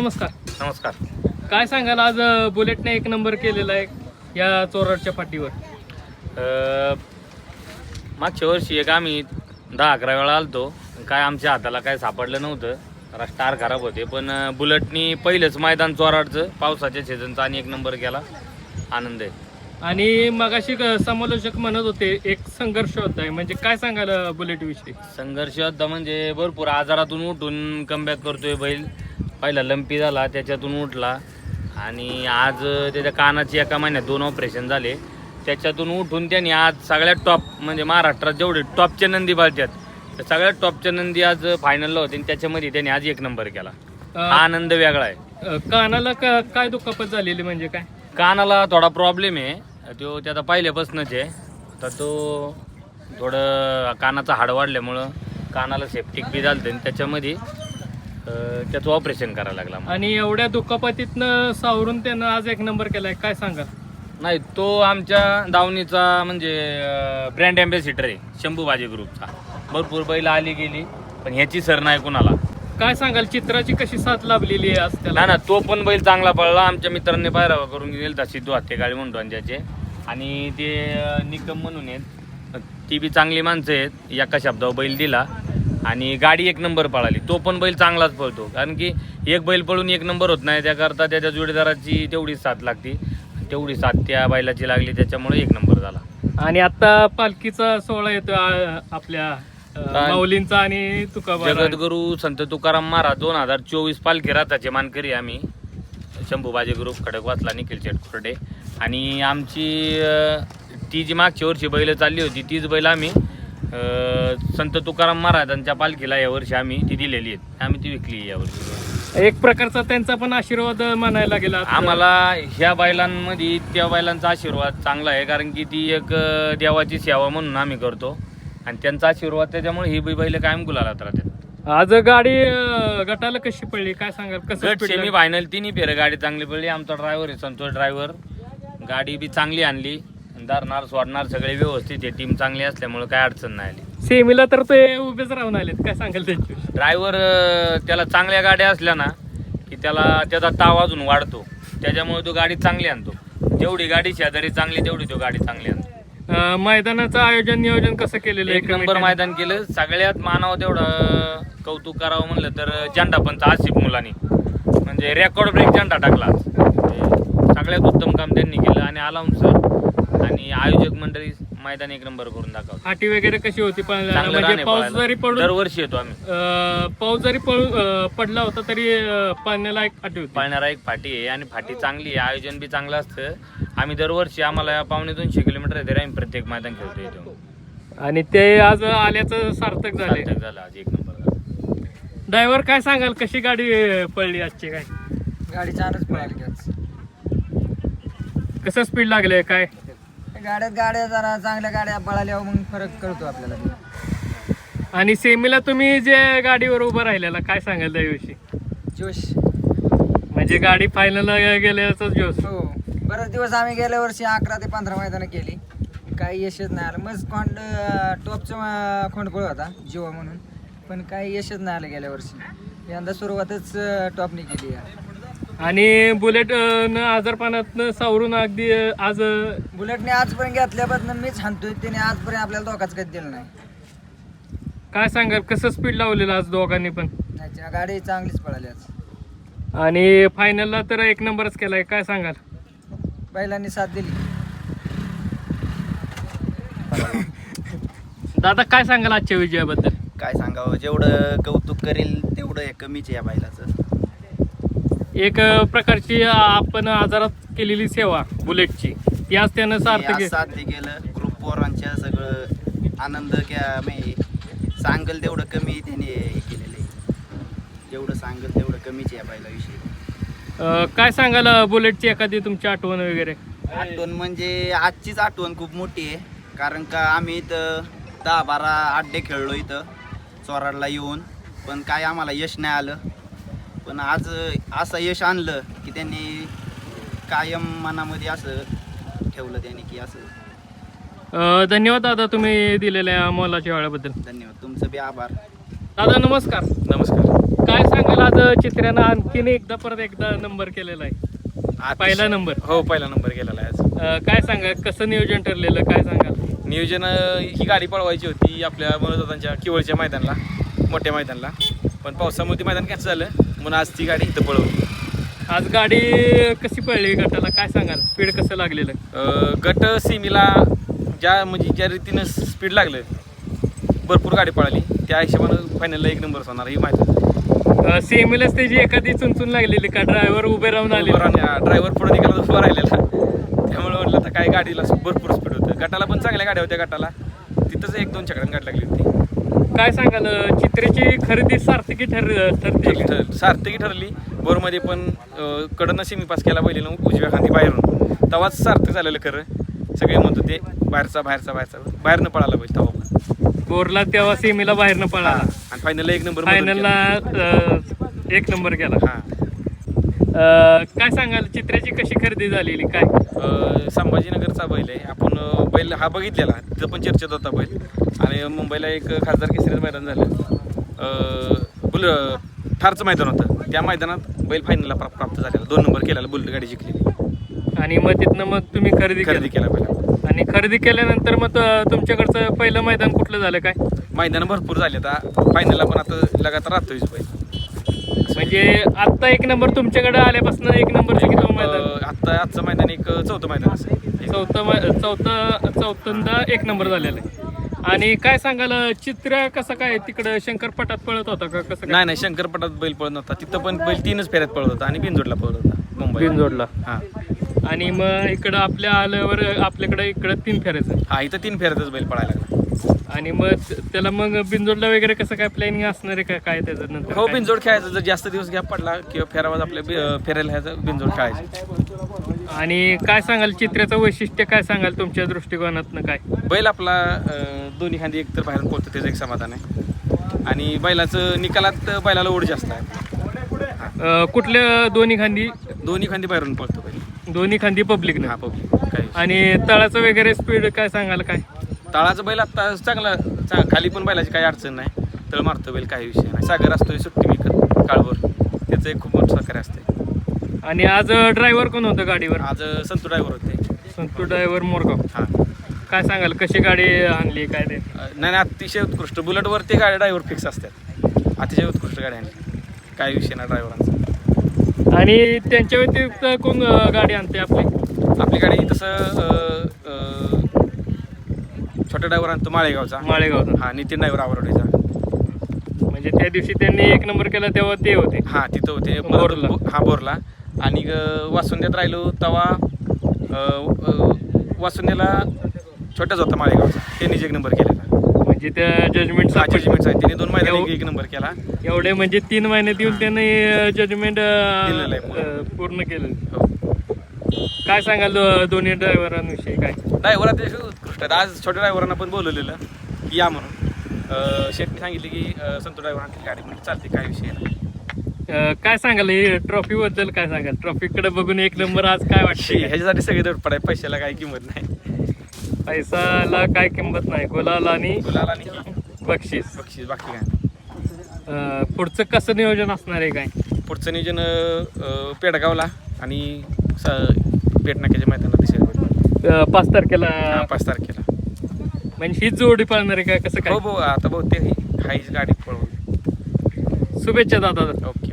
नमस्कार. नमस्कार. काय सांगाल आज बुलेटने एक नंबर केलेला आहे या चोराडच्या पाठीवर. अ, मागच्या वर्षी एक आम्ही दहा अकरा वेळा आलतो. काय आमच्या हाताला काय सापडलं नव्हतं. जरा स्टार खराब होते पण अ, बुलेटनी पहिलंच मैदान चोराडचं पावसाच्या सीझनचा आणि एक नंबर केला. आनंद आहे. आणि मगाशी क- समालोचक म्हणत होते एक संघर्ष होत म्हणजे काय सांगाल बुलेट विषयी? संघर्ष होता म्हणजे भरपूर आजारातून उठून कमबॅक करतोय बैल. पहिला लंपी झाला त्याच्यातून उठला. आणि आज त्याच्या कानाची एका महिन्यात दोन ऑपरेशन झाले. त्याच्यातून उठून त्यांनी आज सगळ्यात टॉप म्हणजे महाराष्ट्रात जेवढे टॉपचे नंदी पाळतात त्या सगळ्यात टॉपच्या नंदी आज फायनलला होते आणि त्याच्यामध्ये त्यांनी आज एक नंबर केला. हा आनंद वेगळा आहे. कानाला का- काय दुखापत झालेली म्हणजे काय? कानाला थोडा प्रॉब्लेम आहे. तो त्याचा पहिल्यापासूनच आहे. तर तो थोडं कानाचं हाड वाढल्यामुळं कानाला सेप्टिक बी झालं आणि त्याच्यामध्ये त्याचं ऑपरेशन करायला लागला मला. आणि एवढ्या दुखापतीतनं सावरून त्यानं आज एक नंबर केलाय. काय सांगाल? नाही तो आमच्या दावणीचा म्हणजे ब्रँड अँबॅसिडर आहे शंभू बाजी ग्रुपचा भरपूर बैल आली गेली पण ह्याची सर नाही कुणाला. काय सांगाल? चित्राची कशी साथ लाभलेली आहे आज त्याला? ना ना तो पण बैल चांगला पडला आमच्या मित्रांनी पायरा करून गेला सिद्धू हत्तेकाळी म्हणतो त्याचे आणि ते अं, निकम म्हणून आहेत. ती बी चांगली माणसं आहेत. एका शब्दावर बैल दिला. आणि गाडी एक नंबर पळाली. तो पण बैल चांगलाच पळतो. कारण की एक बैल पळून एक नंबर होत नाही. त्याकरता त्याच्या जोडीदाराची तेवढी साथ लागती. तेवढी साथ त्या बैलाची लागली. त्याच्यामुळे एक नंबर झाला. आणि आता पालखीचा सोहळा येतो आपल्या? माऊलींचा आणि जगद्गुरू संत तुकाराम महाराज दोन हजार चोवीस पालखी राताचे मानकरी आम्ही. शंभूबाजी ग्रुप खडकवासला निखिल शेटखुर्डे आणि आमची ती जी मागच्या वर्षी बैल चालली होती तीच बैल आम्ही संत तुकाराम महाराजांच्या पालखीला यावर्षी आम्ही ती दिलेली आहेत. आम्ही ती विकली यावर्षी एक प्रकारचा त्यांचा पण आशीर्वाद म्हणायला गेला आम्हाला ह्या बैलांमध्ये त्या बैलांचा आशीर्वाद चांगला आहे कारण की ती एक देवाची सेवा म्हणून आम्ही करतो. आणि त्यांचा आशीर्वाद त्याच्यामुळे ही बैल कायम गुलालात राहतात. आज गाडी गटाला कशी पडली? काय सांगाल? कसं सेमी लागलं? फायनल तिन्ही फेर गाडी चांगली पडली. आमचा ड्रायव्हर आहे संतोष ड्रायव्हर गाडी बी चांगली आणली. धरणार सोडणार सगळे व्यवस्थित आहे. टीम चांगली असल्यामुळे काय अडचण नाही आली. सेमीला तर ते उभेच राहून आलेत. काय सांगाल त्यांची? ड्रायव्हर त्याला चांगल्या गाड्या असल्या ना की त्याला त्याचा ताव अजून वाढतो. त्याच्यामुळे तो गाडी चांगली आणतो. जेवढी गाडी शेजारी चांगली तेवढी तो गाडी चांगली आणतो. अ, मैदानाचं आयोजन नियोजन कसं केलेलं एक नंबर? मैदान केलं. सगळ्यात मानावं तेवढं कौतुक करावं म्हणलं तर झेंडा पंच आसिफ मुलांनी. म्हणजे रेकॉर्ड ब्रेक झेंडा टाकला आज. सगळ्यात उत्तम काम त्यांनी केलं आणि आलाम सर आणि आयोजक मंडळी मैदान एक नंबर करून दाखवलं फाटी वगैरे कशी होती पण चांगलं म्हणजे पाऊस पळायला. जरी पडून दरवर्षी येतो आम्ही. अ, पाऊस जरी अ, पडला होता तरी अ, पाण्याला एक फाटी होती. पाळणारा एक फाटी आहे आणि फाटी चांगली आहे. आयोजन बी चांगलं असतं. आम्ही दरवर्षी आम्हाला पावणे दोनशे किलोमीटर आहे तरी आम्ही प्रत्येक मैदान खेळतो येतो आणि ते आज आल्याचं सार्थक झाले सार्थक झालं आज एक नंबर झालं. ड्रायव्हर काय सांगाल? कशी गाडी अ, पडली आजची काय? गाडी छानच पळाली की आज. कसं स्पीड लागले काय? गाड्यात गाड्या जरा चांगल्या गाड्या पळाल्यावर मग फरक कळतो आपल्याला. आणि सेमीला तुम्ही जे गाडीवर उभं राहिलेला काय सांगाल त्याविषयी? जोश. म्हणजे गाडी फायनल गेल्याचाच जोश. हो. बरेच दिवस आम्ही गेल्या वर्षी अकरा ते पंधरा मैदानं केली. काही यशच नाही आलं. मग खोंड टॉपचा खोंडपळ होता जिओ म्हणून. पण काही यशच नाही आलं गेल्या वर्षी. यंदा सुरुवातच टॉपने केली आणि बुलेट न आजारपणातनं सावरून अगदी आज बुलेटने आजपर्यंत घेतल्यापासून मीच हाणतोय त्याने आजपर्यंत आपल्याला धोकाच कधी दिला नाही. काय सांगाल कसं स्पीड लावलेलं आज दोघांनी पण? नाही गाडी चांगलीच पळाली आज. आणि फायनलला तर एक नंबरच केलाय काय सांगाल? बैलांनी साथ दिली. दादा काय सांगाल आजच्या विजयाबद्दल? काय सांगावं जेवढं कौतुक करेल तेवढं हे कमीच आहे या बैलाचं. एक प्रकारची आपण आजारात केलेली सेवा बुलेटची. ती आज त्यानं सार्थक आज साध्य केलं. ग्रुप पोरांच्या सगळं आनंद सांगल तेवढं कमी त्याने हे केलेलं आहे. जेवढं सांगल तेवढं कमीच या बैलाविषयी अ, काय सांगाल बुलेटची एखादी तुमची आठवण वगैरे? आठवण म्हणजे आजचीच आठवण खूप मोठी आहे. कारण का आम्ही इथं दहा बारा अड्डे खेळलो इथं चोराडला येऊन. पण काय आम्हाला यश नाही आलं. पण आज असं यश आणलं की त्यांनी कायम मनामध्ये असं ठेवलं त्यांनी की असं. अ, धन्यवाद दादा तुम्ही दिलेल्या मोलाच्या वेळाबद्दल. धन्यवाद. तुमचं बी आभार. दादा नमस्कार. नमस्कार. काय सांगाल आज चित्र्यानं आणखीन एकदा परत एकदा नंबर केलेला आहे? पहिला नंबर. हो पहिला नंबर गेलेला आहे आज. अं, काय सांगा कसं नियोजन ठरलेलं? काय सांगाल? नियोजन अं, ही गाडी पळवायची होती आपल्या मनोदातांच्या किवळच्या मैदानला मोठ्या मैदानला. पण पावसामुळे ते मैदान कॅन्सल झालं. म्हणून आज ती गाडी इथं पळवली. आज गाडी कशी पडली गटाला? काय सांगाल? स्पीड कसं लागलेलं? अं, गट सीमीला ज्या म्हणजे ज्या रीतीनं स्पीड लागलं भरपूर गाडी पळाली. त्या हिशोबानं फायनलला एक नंबर होणार ही माहिती सीएमएलच त्याची एखादी चुनचून लागलेली का ड्रायव्हर उभे राहून आले ड्रायव्हर पुढे निघाला उभा राहिलेला. त्यामुळे म्हटलं आता काय गाडीला भरपूर स्पीड होतं. गटाला पण चांगल्या गाड्या होत्या गटाला. तिथंच एक दोन चकड्यानं गाडी लागली होती. काय सांगाल चित्रेची खरेदी सार्थकी ठर ठरते का? ठर- सार्थकी ठरली. बोरमध्ये पण अं, कडनं सेमी पास केला पहिले उजव्या खांदी बाहेरून. तेव्हाच सार्थक झालेलं खरं. सगळे म्हणत होते बाहेरचा बाहेरचा बाहेरचा. बाहेरनं पळाला पाहिजे तेव्हा पण. बोरला तेव्हा सेमीला बाहेरनं पळाला. आणि फायनलला एक नंबर फायनलला एक नंबर केला. हां. अं, काय सांगाल चित्र्याची कशी खरेदी झालेली काय? अं, संभाजीनगरचा बैल आहे. आपण अं, बैल हा बघितलेला. तिथं पण चर्चेत होता बैल. आणि मुंबईला एक खासदार केसरीचं मैदान झालं. बुल ठारचं मैदान होतं. त्या मैदानात बैल फायनलला प्रा- प्राप्त झालेला. दोन नंबर केलेला बुलेट गाडी जिंकलेली. आणि मग तिथनं मग तुम्ही खरेदी खरेदी केली. पहिला. आणि खरेदी केल्यानंतर मग तुमच्याकडचं पहिलं मैदान कुठलं झालं काय? मैदानं भरपूर झाले आता. फायनलला पण आता लगातार राहतोय बैल. म्हणजे आत्ता एक नंबर तुमच्याकडे आल्यापासून एक नंबर जिंकतो मैदान. अं, आता आजचं मैदान एक चौथं मैदान असेल चौथं मै- चौथं चौथंदा एक नंबर झालेला आहे. आणि काय सांगाल चित्र कसं काय तिकडं शंकरपटात पळत होता का कसं काय? नाही नाही शंकरपटात बैल पळत नव्हता. तिथं पण बैल तीनच फेऱ्यात पळत होता आणि बिनजोडला पळत होता मुंबई बिनजोडला. हां. आणि मग इकडं आपल्या आल्यावर आपल्याकडे इकडं तीन फेऱ्याचं. हा इथं तीन फेऱ्यातच बैल पळायला लागला. आणि मग त्याला मग बिनजोडला वगैरे कसं काय प्लॅनिंग असणार आहे का? काय त्याचं नंतर? हो काय? बिनजोड खेळायचं. जर जास्त दिवस गॅप पडला किंवा फेरावाज आपल्या बि- अं, फेरायला ह्याचं बिनजोड खेळायचं. आणि काय सांगाल? चित्राचं वैशिष्ट्य काय सांगाल तुमच्या दृष्टिकोनातनं काय? बैल आपला अं, दोन्ही खांदी एकतर बाहेरून पळतो त्याचं एक समाधान आहे. आणि बैलाचं निकालात बैलाला ओढ जास्त आहे. अं, कुठल्या दोन्ही खांदी? दोन्ही खांदी बाहेरून पळतो बैल. दोन्ही खांदी पब्लिक हा पब्लिक काय आणि तळाचं वगैरे स्पीड काय सांगाल काय? तळाचं बैल आता चांगला चा- खाली पण बैलाची काही अडचण नाही. तळ मारतो बैल काही विषय नाही. सागर असतोय सुट्टी मेकर काळभर. त्याचं एक खूप मोठं सहकार्य असते आणि आज ड्रायव्हर कोण होतं गाडीवर? आज संतू ड्रायव्हर होते. संतू ड्रायव्हर मोरगाव. हां. काय सांगाल कशी गाडी आणली काय ते? नाही नाही अतिशय उत्कृष्ट. बुलेटवरती गाडी ड्रायव्हर फिक्स असतात. अतिशय उत्कृष्ट गाडी आणली. काही विषय नाही ड्रायव्हरांचा आणि त्यांच्या व्यतिरिक्त कोण अं, गाडी आणते आपली? आपली गाडी तसं अं, अं, छोटा ड्रायव्हर आणतो माळेगावचा. माळेगावचा. हा नितीन ड्रायव्हर आवडीचा म्हणजे त्या दिवशी त्यांनी एक नंबर केला तेव्हा ते होते. हा तिथं होते. बोरला. हा बोरला. आणि अं, वासुंद्यात राहिलो तेव्हा वासुंद्याला छोटाच होता माळेगावचा. त्यांनीच एक नंबर केलेला. म्हणजे त्या जजमेंट जजमेंट आहे त्यांनी दोन मैदान एव- एक नंबर केला. एवढे म्हणजे तीन महिन्यात येऊन त्यांनी जजमेंट दिलेलं आहे पूर्ण. पूर्ण केलं हो. काय सांगाल दो- दोन्ही ड्रायव्हरांविषयी काय? ड्रायव्हर अतिशय उत्कृष्ट आहेत. आज छोट्या ड्रायव्हरांना पण बोलवलेलं की या म्हणून. शेटने सांगितले की संतू ड्रायव्हर आणखी गाडी म्हणजे चालते काय विषय नाही काय सांगाल हे ट्रॉफी बद्दल काय सांगाल? ट्रॉफीकडे बघून एक नंबर आज काय वाटते ह्याच्यासाठी सगळे दौड पडाय पैशाला काही किंमत नाही. पैसाला काय किंमत नाही गुलाल आणि गुलाल आणि बक्षीस. बक्षीस बाकी काय? पुढचं कसं नियोजन असणार आहे काय? पुढचं नियोजन पेडगावला आणि पेटनाक्याच्या मैदानात दिसेल. पाच तारखेला. हा, पाच तारखेला. म्हणजे हीच जोडी पाळणार आहे काय कसं हो काय भाऊ आता बहुतेक ही हाईच गाडी पळवली शुभेच्छा दादा. ओके.